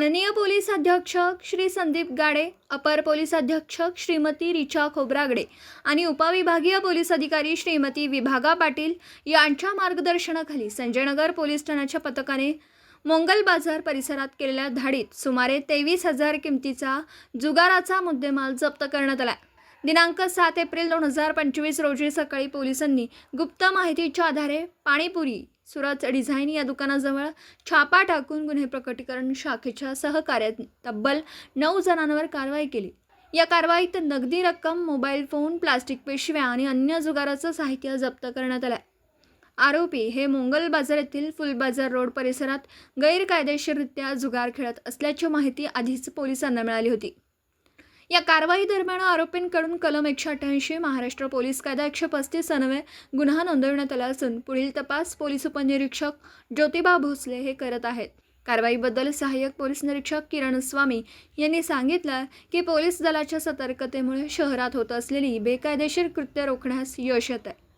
माननीय पोलीस अधीक्षक श्री संदीप गाडे अपर पोलीस अधीक्षक श्रीमती रिचा खोब्रागडे आणि उपविभागीय पोलीस अधिकारी श्रीमती विभागा पाटील यांच्या मार्गदर्शनाखाली संजयनगर पोलीस ठाण्याच्या पथकाने मोंगल बाजार परिसरात केलेल्या धाडीत सुमारे तेवीस हजार किमतीचा जुगाराचा मुद्देमाल जप्त करण्यात आला. दिनांक सात एप्रिल दोन हजार पंचवीस रोजी सकाळी पोलिसांनी गुप्त माहितीच्या आधारे पाणीपुरी सुरत डिझाईन या दुकानाजवळ छापा टाकून गुन्हे प्रकटीकरण शाखेच्या सहकार्यात तब्बल नऊ जणांवर कारवाई केली. या कारवाईत नगदी रक्कम मोबाईल फोन प्लास्टिक पिशव्या आणि अन्य जुगाराचं साहित्य जप्त करण्यात आलं आरोपी हे मोंगल बाजार येथील फुलबाजार रोड परिसरात गैरकायदेशीररित्या जुगार खेळत असल्याची माहिती आधीच पोलिसांना मिळाली होती. या कारवाई दरम्यान आरोपींकडून कलम एकशे अठ्ठ्याऐंशी महाराष्ट्र पोलीस कायदा एकशे पस्तीस अन्वये गुन्हा नोंदवण्यात आला असून पुढील तपास पोलीस उपनिरीक्षक ज्योतिबा भोसले हे करत आहेत. कारवाईबद्दल सहाय्यक पोलीस निरीक्षक किरण स्वामी यांनी सांगितलं की पोलीस दलाच्या सतर्कतेमुळे शहरात होत असलेली बेकायदेशीर कृत्य रोखण्यास यश येत आहे